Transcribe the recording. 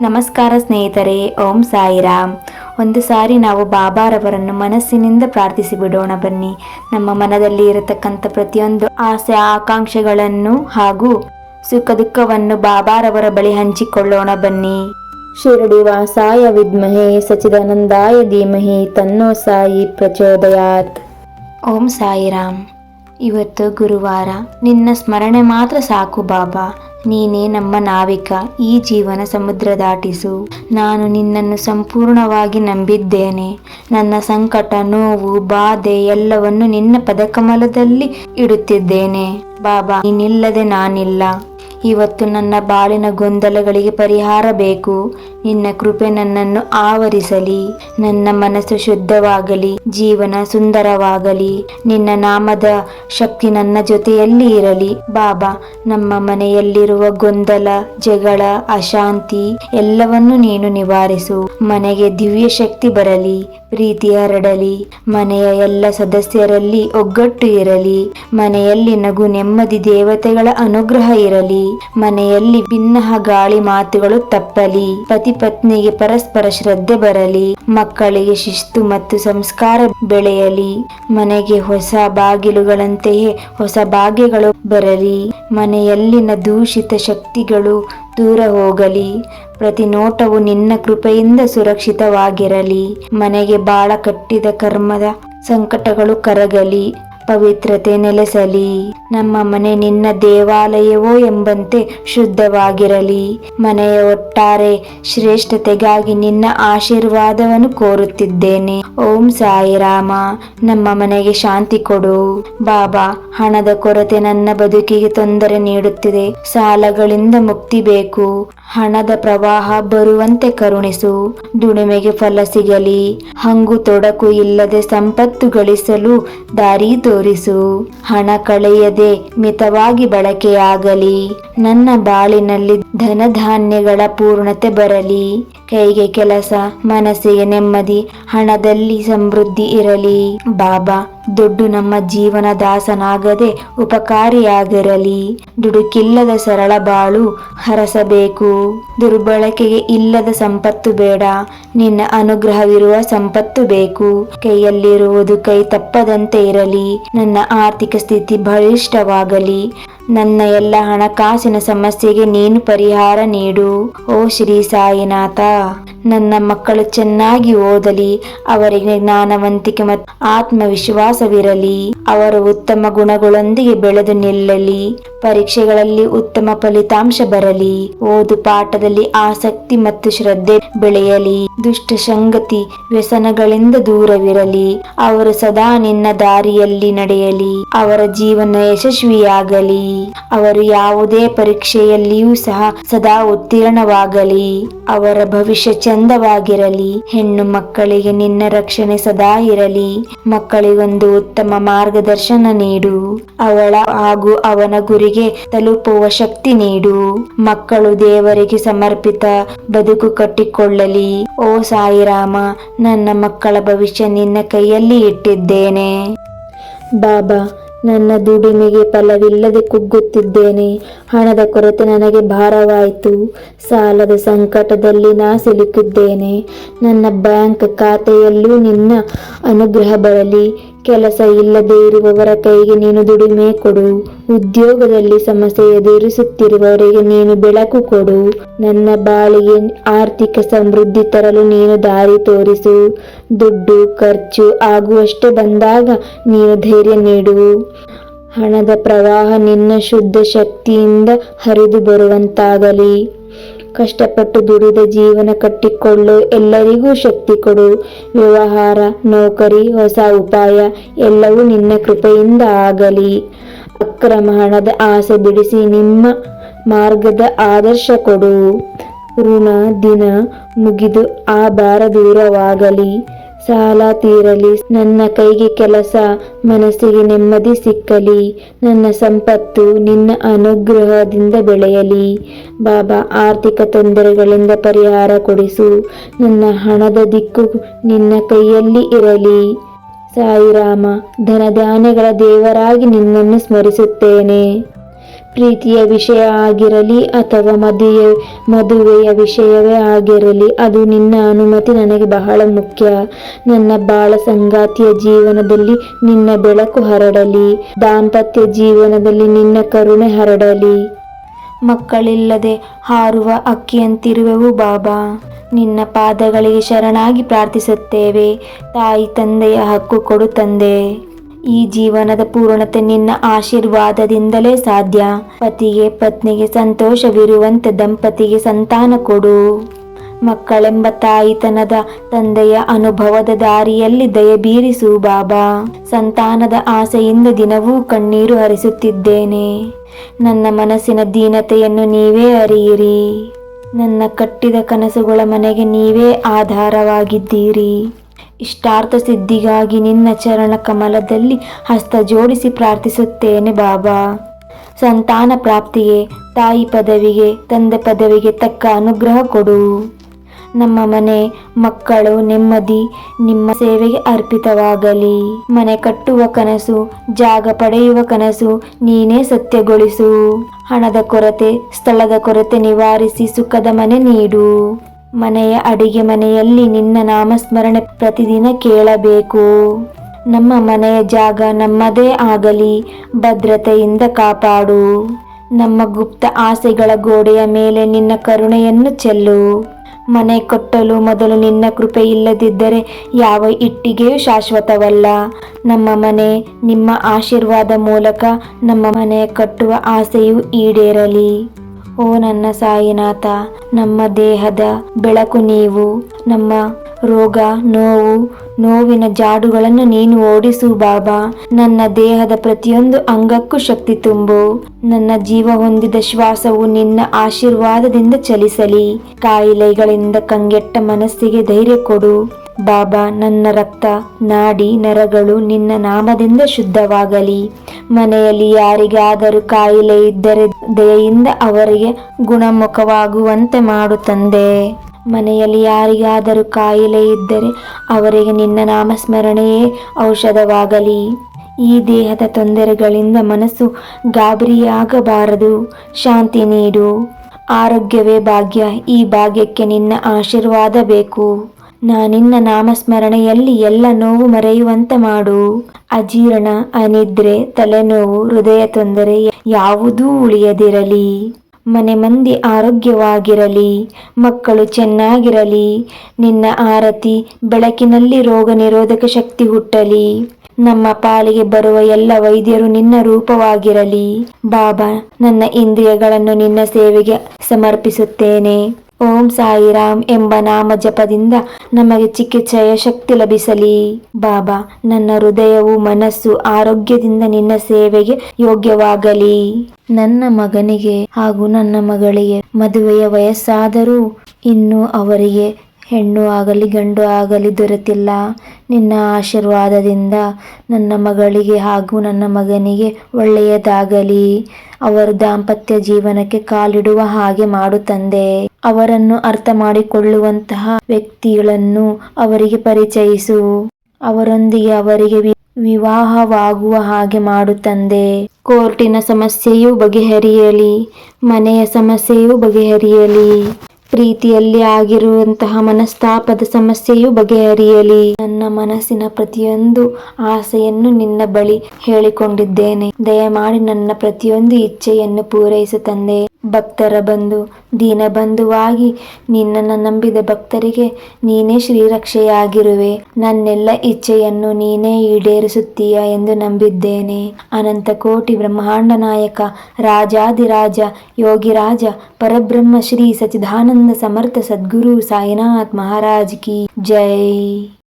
ನಮಸ್ಕಾರ ಸ್ನೇಹಿತರೆ ಓಂ ಸಾಯಿರಾಮ್. ಒಂದು ಸಾರಿ ನಾವು ಬಾಬಾರವರನ್ನು ಮನಸ್ಸಿನಿಂದ ಪ್ರಾರ್ಥಿಸಿ ಬಿಡೋಣ ಬನ್ನಿ. ನಮ್ಮ ಮನದಲ್ಲಿ ಇರತಕ್ಕಂಥ ಪ್ರತಿಯೊಂದು ಆಸೆ ಆಕಾಂಕ್ಷೆಗಳನ್ನು ಹಾಗೂ ಸುಖ ದುಃಖವನ್ನು ಬಾಬಾರವರ ಬಳಿ ಹಂಚಿಕೊಳ್ಳೋಣ ಬನ್ನಿ. ಶಿರಡಿ ವಾಸಾಯ ವಿದ್ಮಹೆ ಸಚಿದಾನಂದಾಯ ಧೀಮಹಿ ತನ್ನೋ ಸಾಯಿ ಪ್ರಚೋದಯಾತ್. ಓಂ ಸಾಯಿರಾಮ್. ಇವತ್ತು ಗುರುವಾರ. ನಿನ್ನ ಸ್ಮರಣೆ ಮಾತ್ರ ಸಾಕು ಬಾಬಾ. ನೀನೇ ನಮ್ಮ ನಾವಿಕ, ಈ ಜೀವನ ಸಮುದ್ರ ದಾಟಿಸು. ನಾನು ನಿನ್ನನ್ನು ಸಂಪೂರ್ಣವಾಗಿ ನಂಬಿದ್ದೇನೆ. ನನ್ನ ಸಂಕಟ, ನೋವು, ಬಾಧೆ ಎಲ್ಲವನ್ನು ನಿನ್ನ ಪದಕಮಲದಲ್ಲಿ ಇಡುತ್ತಿದ್ದೇನೆ. ಬಾಬಾ, ನೀನಿಲ್ಲದೆ ನಾನಿಲ್ಲ. ಇವತ್ತು ನನ್ನ ಬಾಳಿನ ಗೊಂದಲಗಳಿಗೆ ಪರಿಹಾರ ಬೇಕು. ನಿನ್ನ ಕೃಪೆ ನನ್ನನ್ನು ಆವರಿಸಲಿ. ನನ್ನ ಮನಸ್ಸು ಶುದ್ಧವಾಗಲಿ. ಜೀವನ ಸುಂದರವಾಗಲಿ. ನಿನ್ನ ನಾಮದ ಶಕ್ತಿ ನನ್ನ ಜೊತೆಯಲ್ಲಿ ಇರಲಿ. ಬಾಬಾ, ನಮ್ಮ ಮನೆಯಲ್ಲಿರುವ ಗೊಂದಲ, ಜಗಳ, ಅಶಾಂತಿ ಎಲ್ಲವನ್ನು ನೀನು ನಿವಾರಿಸು. ಮನೆಗೆ ದಿವ್ಯ ಶಕ್ತಿ ಬರಲಿ. ಪ್ರೀತಿ ಹರಡಲಿ. ಮನೆಯ ಎಲ್ಲ ಸದಸ್ಯರಲ್ಲಿ ಒಗ್ಗಟ್ಟು ಇರಲಿ. ಮನೆಯಲ್ಲಿ ನಗು ನೆಮ್ಮದಿ ದೇವತೆಗಳ ಅನುಗ್ರಹ ಇರಲಿ. ಮನೆಯಲ್ಲಿ ಭಿನ್ನಹ ಗಾಳಿ ಮಾತುಗಳು ತಪ್ಪಲಿ. ಪತಿ ಪತ್ನಿಗೆ ಪರಸ್ಪರ ಶ್ರದ್ಧೆ ಬರಲಿ. ಮಕ್ಕಳಿಗೆ ಶಿಸ್ತು ಮತ್ತು ಸಂಸ್ಕಾರ ಬೆಳೆಯಲಿ. ಮನೆಗೆ ಹೊಸ ಬಾಗಿಲುಗಳಂತೆಯೇ ಹೊಸ ಭಾಗ್ಯಗಳು ಬರಲಿ. ಮನೆಯಲ್ಲಿನ ದೂಷಿತ ಶಕ್ತಿಗಳು ದೂರ ಹೋಗಲಿ. ಪ್ರತಿ ನೋಟವು ನಿನ್ನ ಕೃಪೆಯಿಂದ ಸುರಕ್ಷಿತವಾಗಿರಲಿ. ಮನೆಗೆ ಬಾಳ ಕಟ್ಟಿದ ಕರ್ಮದ ಸಂಕಟಗಳು ಕರಗಲಿ. ಪವಿತ್ರತೆ ನೆಲೆಸಲಿ. ನಮ್ಮ ಮನೆ ನಿನ್ನ ದೇವಾಲಯವೋ ಎಂಬಂತೆ ಶುದ್ಧವಾಗಿರಲಿ. ಮನೆಯ ಒಟ್ಟಾರೆ ಶ್ರೇಷ್ಠತೆಗಾಗಿ ನಿನ್ನ ಆಶೀರ್ವಾದವನ್ನು ಕೋರುತ್ತಿದ್ದೇನೆ. ಓಂ ಸಾಯಿರಾಮ ನಮ್ಮ ಮನೆಗೆ ಶಾಂತಿ ಕೊಡು. ಬಾಬಾ, ಹಣದ ಕೊರತೆ ನನ್ನ ಬದುಕಿಗೆ ತೊಂದರೆ ನೀಡುತ್ತಿದೆ. ಸಾಲಗಳಿಂದ ಮುಕ್ತಿ ಬೇಕು. ಹಣದ ಪ್ರವಾಹ ಬರುವಂತೆ ಕರುಣಿಸು. ದುಡಿಮೆಗೆ ಫಲ ಸಿಗಲಿ. ಹಂಗು ತೊಡಕು ಇಲ್ಲದೆ ಸಂಪತ್ತು ಗಳಿಸಲು ದಾರಿ ತೋರಿಸು. ಹಣ ಕಳೆಯದೆ ಮಿತವಾಗಿ ಬಳಕೆಯಾಗಲಿ. ನನ್ನ ಬಾಳಿನಲ್ಲಿ ಧನಧಾನ್ಯಗಳ ಪೂರ್ಣತೆ ಬರಲಿ. ಕೈಗೆ ಕೆಲಸ, ಮನಸ್ಸಿಗೆ ನೆಮ್ಮದಿ, ಹಣದಲ್ಲಿ ಸಮೃದ್ಧಿ ಇರಲಿ. ಬಾಬಾ ದುಡ್ಡು ನಮ್ಮ ಜೀವನ ದಾಸನಾಗದೆ ಉಪಕಾರಿಯಾಗಿರಲಿ. ದುಡುಕಿಲ್ಲದ ಸರಳ ಬಾಳು ಹರಸಬೇಕು. ದುರ್ಬಳಕೆಗೆ ಇಲ್ಲದ ಸಂಪತ್ತು ಬೇಡ. ನಿನ್ನ ಅನುಗ್ರಹವಿರುವ ಸಂಪತ್ತು ಬೇಕು. ಕೈಯಲ್ಲಿರುವುದು ಕೈ ತಪ್ಪದಂತೆ ಇರಲಿ. ನನ್ನ ಆರ್ಥಿಕ ಸ್ಥಿತಿ ಬಲಿಷ್ಠವಾಗಲಿ. ನನ್ನ ಎಲ್ಲ ಹಣಕಾಸಿನ ಸಮಸ್ಯೆಗೆ ನೀನು ಪರಿಹಾರ ನೀಡು. ಓ ಶ್ರೀ ಸಾಯಿನಾಥ. ನನ್ನ ಮಕ್ಕಳು ಚೆನ್ನಾಗಿ ಓದಲಿ ಅವರಿಗೆ ಜ್ಞಾನವಂತಿಕೆ ಮತ್ತು ಆತ್ಮವಿಶ್ವಾಸವಿರಲಿ. ಅವರು ಉತ್ತಮ ಗುಣಗಳೊಂದಿಗೆ ಬೆಳೆದು ನಿಲ್ಲಲಿ. ಪರೀಕ್ಷೆಗಳಲ್ಲಿ ಉತ್ತಮ ಫಲಿತಾಂಶ ಬರಲಿ. ಓದು ಪಾಠದಲ್ಲಿ ಆಸಕ್ತಿ ಮತ್ತು ಶ್ರದ್ಧೆ ಬೆಳೆಯಲಿ. ದುಷ್ಟ ಸಂಗತಿ ವ್ಯಸನಗಳಿಂದ ದೂರವಿರಲಿ. ಅವರು ಸದಾ ನಿನ್ನ ದಾರಿಯಲ್ಲಿ ನಡೆಯಲಿ. ಅವರ ಜೀವನ ಯಶಸ್ವಿಯಾಗಲಿ. ಅವರು ಯಾವುದೇ ಪರೀಕ್ಷೆಯಲ್ಲಿಯೂ ಸಹ ಸದಾ ಉತ್ತೀರ್ಣವಾಗಲಿ. ಅವರ ಭವಿಷ್ಯ ಚಂದವಾಗಿರಲಿ. ಹೆಣ್ಣು ಮಕ್ಕಳಿಗೆ ನಿನ್ನ ರಕ್ಷಣೆ ಸದಾ ಇರಲಿ. ಮಕ್ಕಳಿಗೊಂದು ಉತ್ತಮ ಮಾರ್ಗದರ್ಶನ ನೀಡು. ಅವಳ ಹಾಗೂ ಅವನ ಗುರಿಗೆ ತಲುಪುವ ಶಕ್ತಿ ನೀಡು. ಮಕ್ಕಳು ದೇವರಿಗೆ ಸಮರ್ಪಿತ ಬದುಕು ಕಟ್ಟಿಕೊಳ್ಳಲಿ. ಓ ಸಾಯಿರಾಮ, ನನ್ನ ಮಕ್ಕಳ ಭವಿಷ್ಯ ನಿನ್ನ ಕೈಯಲ್ಲಿ ಇಟ್ಟಿದ್ದೇನೆ. ಬಾಬಾ, ನನ್ನ ದುಡಿಮೆಗೆ ಫಲವಿಲ್ಲದೆ ಕುಗ್ಗುತ್ತಿದ್ದೇನೆ. ಹಣದ ಕೊರತೆ ನನಗೆ ಭಾರವಾಯಿತು. ಸಾಲದ ಸಂಕಟದಲ್ಲಿ ನಾ ಸಿಲುಕಿದ್ದೇನೆ. ನನ್ನ ಬ್ಯಾಂಕ್ ಖಾತೆಯಲ್ಲೂ ನಿನ್ನ ಅನುಗ್ರಹ ಬರಲಿ. ಕೆಲಸ ಇಲ್ಲದೆ ಇರುವವರ ಕೈಗೆ ನೀನು ದುಡಿಮೆ ಕೊಡು. ಉದ್ಯೋಗದಲ್ಲಿ ಸಮಸ್ಯೆ ಎದುರಿಸುತ್ತಿರುವವರಿಗೆ ನೀನು ಬೆಳಕು ಕೊಡು. ನನ್ನ ಬಾಳಿಗೆ ಆರ್ಥಿಕ ಸಮೃದ್ಧಿ ತರಲು ನೀನು ದಾರಿ ತೋರಿಸು. ದುಡ್ಡು, ಖರ್ಚು ಆಗುವಷ್ಟೇ ಬಂದಾಗ ನೀನು ಧೈರ್ಯ ನೀಡು. ಹಣದ ಪ್ರವಾಹ ನಿನ್ನ ಶುದ್ಧ ಶಕ್ತಿಯಿಂದ ಹರಿದು ಬರುವಂತಾಗಲಿ. ಕಷ್ಟಪಟ್ಟು ದುಡಿದ ಜೀವನ ಕಟ್ಟಿಕೊಳ್ಳು ಎಲ್ಲರಿಗೂ ಶಕ್ತಿ ಕೊಡು. ವ್ಯವಹಾರ, ನೌಕರಿ, ಹೊಸ ಉಪಾಯ ಎಲ್ಲವೂ ನಿನ್ನ ಕೃಪೆಯಿಂದ ಆಗಲಿ. ಅಕ್ರಮ ಹಣದ ಆಸೆ ಬಿಡಿಸಿ ನಿಮ್ಮ ಮಾರ್ಗದ ಆದರ್ಶ ಕೊಡು. ಋಣ ದಿನ ಮುಗಿದು ಆ ಭಾರ ದೂರವಾಗಲಿ. ಸಾಲ ತೀರಲಿ. ನನ್ನ ಕೈಗೆ ಕೆಲಸ, ಮನಸ್ಸಿಗೆ ನೆಮ್ಮದಿ ಸಿಕ್ಕಲಿ. ನನ್ನ ಸಂಪತ್ತು ನಿನ್ನ ಅನುಗ್ರಹದಿಂದ ಬೆಳೆಯಲಿ. ಬಾಬಾ, ಆರ್ಥಿಕ ತೊಂದರೆಗಳಿಂದ ಪರಿಹಾರ ಕೊಡಿಸು. ನನ್ನ ಹಣದ ದಿಕ್ಕು ನಿನ್ನ ಕೈಯಲ್ಲಿ ಇರಲಿ. ಸಾಯಿರಾಮ, ಧನಧಾನ್ಯಗಳ ದೇವರಾಗಿ ನಿನ್ನನ್ನು ಸ್ಮರಿಸುತ್ತೇನೆ. ಪ್ರೀತಿಯ ವಿಷಯ ಆಗಿರಲಿ ಅಥವಾ ಮದುವೆ ಮದುವೆಯ ವಿಷಯವೇ ಆಗಿರಲಿ, ಅದು ನಿನ್ನ ಅನುಮತಿ ನನಗೆ ಬಹಳ ಮುಖ್ಯ. ನನ್ನ ಬಾಳ ಸಂಗಾತಿಯ ಜೀವನದಲ್ಲಿ ನಿನ್ನ ಬೆಳಕು ಹರಡಲಿ. ದಾಂಪತ್ಯ ಜೀವನದಲ್ಲಿ ನಿನ್ನ ಕರುಣೆ ಹರಡಲಿ. ಮಕ್ಕಳಿಲ್ಲದೆ ಹಾರುವ ಅಕ್ಕಿಯಂತಿರುವೆವು ಬಾಬಾ. ನಿನ್ನ ಪಾದಗಳಿಗೆ ಶರಣಾಗಿ ಪ್ರಾರ್ಥಿಸುತ್ತೇವೆ. ತಾಯಿ ತಂದೆಯ ಹಕ್ಕು ಕೊಡು ತಂದೆ. ಈ ಜೀವನದ ಪೂರ್ಣತೆ ನಿನ್ನ ಆಶೀರ್ವಾದದಿಂದಲೇ ಸಾಧ್ಯ. ಪತಿಗೆ ಪತ್ನಿಗೆ ಸಂತೋಷವಿರುವಂತೆ ದಂಪತಿಗೆ ಸಂತಾನ ಕೊಡು. ಮಕ್ಕಳೆಂಬ ತಾಯಿತನದ ತಂದೆಯ ಅನುಭವದ ದಾರಿಯಲ್ಲಿ ದಯಬೀರಿಸು ಬಾಬಾ. ಸಂತಾನದ ಆಸೆಯಿಂದ ದಿನವೂ ಕಣ್ಣೀರು ಹರಿಸುತ್ತಿದ್ದೇನೆ. ನನ್ನ ಮನಸ್ಸಿನ ದೀನತೆಯನ್ನು ನೀವೇ ಅರಿಯಿರಿ. ನನ್ನ ಕಟ್ಟಿದ ಕನಸುಗಳ ಮನೆಗೆ ನೀವೇ ಆಧಾರವಾಗಿದ್ದೀರಿ. ಇಷ್ಟಾರ್ಥ ಸಿದ್ಧಿಗಾಗಿ ನಿನ್ನ ಚರಣ ಕಮಲದಲ್ಲಿ ಹಸ್ತ ಜೋಡಿಸಿ ಪ್ರಾರ್ಥಿಸುತ್ತೇನೆ ಬಾಬಾ. ಸಂತಾನ ಪ್ರಾಪ್ತಿಗೆ, ತಾಯಿ ಪದವಿಗೆ, ತಂದೆ ಪದವಿಗೆ ತಕ್ಕ ಅನುಗ್ರಹ ಕೊಡು. ನಮ್ಮ ಮನೆ, ಮಕ್ಕಳು, ನೆಮ್ಮದಿ, ನಿಮ್ಮ ಸೇವೆಗೆ ಅರ್ಪಿತವಾಗಲಿ. ಮನೆ ಕಟ್ಟುವ ಕನಸು, ಜಾಗ ಪಡೆಯುವ ಕನಸು ನೀನೇ ಸತ್ಯಗೊಳಿಸು. ಹಣದ ಕೊರತೆ, ಸ್ಥಳದ ಕೊರತೆ ನಿವಾರಿಸಿ ಸುಖದ ಮನೆ ನೀಡು. ಮನೆಯ ಅಡಿಗೆ ಮನೆಯಲ್ಲಿ ನಿನ್ನ ನಾಮಸ್ಮರಣೆ ಪ್ರತಿದಿನ ಕೇಳಬೇಕು. ನಮ್ಮ ಮನೆಯ ಜಾಗ ನಮ್ಮದೇ ಆಗಲಿ, ಭದ್ರತೆಯಿಂದ ಕಾಪಾಡು. ನಮ್ಮ ಗುಪ್ತ ಆಸೆಗಳ ಗೋಡೆಯ ಮೇಲೆ ನಿನ್ನ ಕರುಣೆಯನ್ನು ಚೆಲ್ಲು. ಮನೆ ಕಟ್ಟಲು ಮೊದಲು ನಿನ್ನ ಕೃಪೆ ಇಲ್ಲದಿದ್ದರೆ ಯಾವ ಇಟ್ಟಿಗೆಯೂ ಶಾಶ್ವತವಲ್ಲ. ನಮ್ಮ ಮನೆ ನಿಮ್ಮ ಆಶೀರ್ವಾದ ಮೂಲಕ ನಮ್ಮ ಮನೆ ಕಟ್ಟುವ ಆಸೆಯು ಈಡೇರಲಿ. ಓ ನನ್ನ ಸಾಯಿನಾಥ, ನಮ್ಮ ದೇಹದ ಬೆಳಕು ನೀವು, ನಮ್ಮ ರೋಗ, ನೋವು, ನೋವಿನ ಜಾಡುಗಳನ್ನು ನೀನು ಓಡಿಸು ಬಾಬಾ. ನನ್ನ ದೇಹದ ಪ್ರತಿಯೊಂದು ಅಂಗಕ್ಕೂ ಶಕ್ತಿ ತುಂಬು. ನನ್ನ ಜೀವ ಹೊಂದಿದ ಶ್ವಾಸವು ನಿನ್ನ ಆಶೀರ್ವಾದದಿಂದ ಚಲಿಸಲಿ. ಕಾಯಿಲೆಗಳಿಂದ ಕಂಗೆಟ್ಟ ಮನಸ್ಸಿಗೆ ಧೈರ್ಯ ಕೊಡು. ಬಾಬಾ, ನನ್ನ ರಕ್ತ, ನಾಡಿ ನರಗಳು ನಿನ್ನ ನಾಮದಿಂದ ಶುದ್ಧವಾಗಲಿ. ಮನೆಯಲ್ಲಿ ಯಾರಿಗಾದರೂ ಕಾಯಿಲೆ ಇದ್ದರೆ ದಯೆಯಿಂದ ಅವರಿಗೆ ಗುಣಮುಖವಾಗುವಂತೆ ಮಾಡು ತಂದೆ. ಮನೆಯಲ್ಲಿ ಯಾರಿಗಾದರೂ ಕಾಯಿಲೆ ಇದ್ದರೆ ಅವರಿಗೆ ನಿನ್ನ ನಾಮಸ್ಮರಣೆಯೇ ಔಷಧವಾಗಲಿ. ಈ ದೇಹದ ತೊಂದರೆಗಳಿಂದ ಮನಸ್ಸು ಗಾಬರಿಯಾಗಬಾರದು. ಶಾಂತಿ ನೀಡು. ಆರೋಗ್ಯವೇ ಭಾಗ್ಯ. ಈ ಭಾಗ್ಯಕ್ಕೆ ನಿನ್ನ ಆಶೀರ್ವಾದ ಬೇಕು. ನಾನಿನ್ನ ನಾಮಸ್ಮರಣೆಯಲ್ಲಿ ಎಲ್ಲ ನೋವು ಮರೆಯುವಂತೆ ಮಾಡು. ಅಜೀರ್ಣ, ಅನಿದ್ರೆ, ತಲೆನೋವು, ಹೃದಯ ತೊಂದರೆ ಯಾವುದೂ ಉಳಿಯದಿರಲಿ. ಮನೆ ಮಂದಿ ಆರೋಗ್ಯವಾಗಿರಲಿ. ಮಕ್ಕಳು ಚೆನ್ನಾಗಿರಲಿ. ನಿನ್ನ ಆರತಿ ಬೆಳಕಿನಲ್ಲಿ ರೋಗ ನಿರೋಧಕ ಶಕ್ತಿ ಹುಟ್ಟಲಿ. ನಮ್ಮ ಪಾಲಿಗೆ ಬರುವ ಎಲ್ಲ ವೈದ್ಯರು ನಿನ್ನ ರೂಪವಾಗಿರಲಿ. ಬಾಬಾ, ನನ್ನ ಇಂದ್ರಿಯಗಳನ್ನು ನಿನ್ನ ಸೇವೆಗೆ ಸಮರ್ಪಿಸುತ್ತೇನೆ. ಓಂ ಸಾಯಿರಾಮ್ ಎಂಬ ನಾಮ ಜಪದಿಂದ ನಮಗೆ ಚಿಕಿತ್ಸೆಯ ಶಕ್ತಿ ಲಭಿಸಲಿ. ಬಾಬಾ, ನನ್ನ ಹೃದಯವು ಮನಸ್ಸು ಆರೋಗ್ಯದಿಂದ ನಿನ್ನ ಸೇವೆಗೆ ಯೋಗ್ಯವಾಗಲಿ. ನನ್ನ ಮಗನಿಗೆ ಹಾಗೂ ನನ್ನ ಮಗಳಿಗೆ ಮದುವೆಯ ವಯಸ್ಸಾದರೂ ಇನ್ನು ಅವರಿಗೆ ಹೆಣ್ಣು ಆಗಲಿ, ಗಂಡು ಆಗಲಿ ದೊರೆತಿಲ್ಲ. ನಿನ್ನ ಆಶೀರ್ವಾದದಿಂದ ನನ್ನ ಮಗಳಿಗೆ ಹಾಗೂ ನನ್ನ ಮಗನಿಗೆ ಒಳ್ಳೆಯದಾಗಲಿ. ಅವರು ದಾಂಪತ್ಯ ಜೀವನಕ್ಕೆ ಕಾಲಿಡುವ ಹಾಗೆ ಮಾಡು ತಂದೆ. ಅವರನ್ನು ಅರ್ಥ ಮಾಡಿಕೊಳ್ಳುವಂತಹ ವ್ಯಕ್ತಿಗಳನ್ನು ಅವರಿಗೆ ಪರಿಚಯಿಸು. ಅವರೊಂದಿಗೆ ಅವರಿಗೆ ವಿವಾಹವಾಗುವ ಹಾಗೆ ಮಾಡು ತಂದೆ. ಕೋರ್ಟಿನ ಸಮಸ್ಯೆಯೂ ಬಗೆಹರಿಯಲಿ. ಮನೆಯ ಸಮಸ್ಯೆಯೂ ಬಗೆಹರಿಯಲಿ. ಪ್ರೀತಿಯಲ್ಲಿ ಆಗಿರುವಂತಹ ಮನಸ್ತಾಪದ ಸಮಸ್ಯೆಯೂ ಬಗೆಹರಿಯಲಿ. ನನ್ನ ಮನಸ್ಸಿನ ಪ್ರತಿಯೊಂದು ಆಸೆಯನ್ನು ನಿನ್ನ ಬಳಿ ಹೇಳಿಕೊಂಡಿದ್ದೇನೆ. ದಯಮಾಡಿ ನನ್ನ ಪ್ರತಿಯೊಂದು ಇಚ್ಛೆಯನ್ನು ಪೂರೈಸು ತಂದೆ. ಭಕ್ತರ ಬಂಧು ದೀನಬಂಧುವಾಗಿ ನಿನ್ನನ್ನು ನಂಬಿದ ಭಕ್ತರಿಗೆ ನೀನೇ ಶ್ರೀರಕ್ಷೆಯಾಗಿರುವೆ. ನನ್ನೆಲ್ಲ ಇಚ್ಛೆಯನ್ನು ನೀನೇ ಈಡೇರಿಸುತ್ತೀಯ ಎಂದು ನಂಬಿದ್ದೇನೆ. ಅನಂತ ಕೋಟಿ ಬ್ರಹ್ಮಾಂಡ ನಾಯಕ ರಾಜಾದಿರಾಜ ಯೋಗಿರಾಜ ಪರಬ್ರಹ್ಮ ಶ್ರೀ ಸಚಿದಾನಂದ ಸಮರ್ಥ ಸದ್ಗುರು ಸಾಯಿನಾಥ್ ಮಹಾರಾಜ್ ಕಿ ಜೈ.